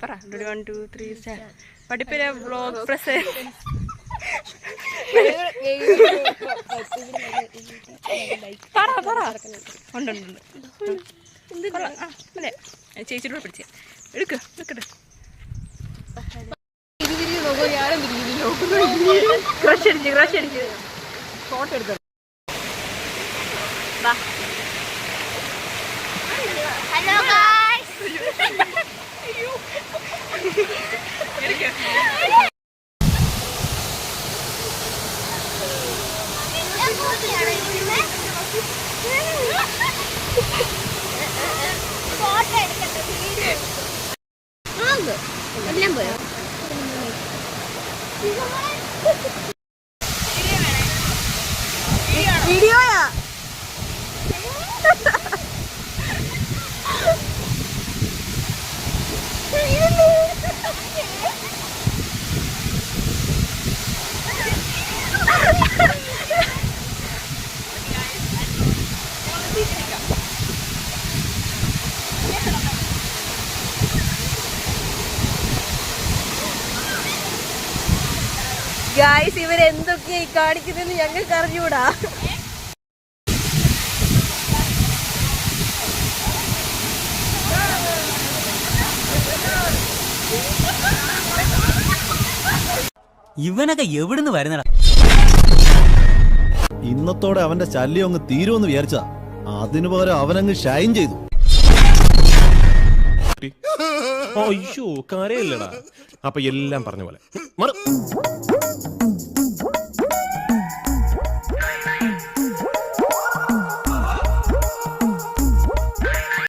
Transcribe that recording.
പറ one two three star പഠിപ്പിലെ blog present പറ പറ ഉണ്ടുണ്ടുണ്ട് മതി. ചേച്ചിയുടെ പിടിച്ചേ എടുക്ക് എടുക്കട്ടെ ക്രഷ് അടിച്ച് ക്രഷ് അടിച്ച് ഫോട്ടോ എടുക്ക ഹലോ ഗായ്സ് ഫോട്ടോ എടുക്കട്ടെ വീഡിയോ എല്ലാം പോയോ വീഡിയോയാ ഗായ്സ് ഇവരെന്തൊക്കെയായി കാണിക്കുന്നതെന്ന് ഞങ്ങൾക്ക് അറിഞ്ഞൂടാ. ഇവനൊക്കെ എവിടുന്ന് വരുന്നടാ? ഇന്നത്തോടെ അവന്റെ ശല്യം അങ്ങ് തീരുമെന്ന് വിചാരിച്ചതാ. അതിനു പകരം അവനങ്ങ് ഷൈൻ ചെയ്തു. അയ്യോ കാര്യമില്ലടാ അപ്പൊ എല്ലാം പറഞ്ഞ പോലെ. മറു.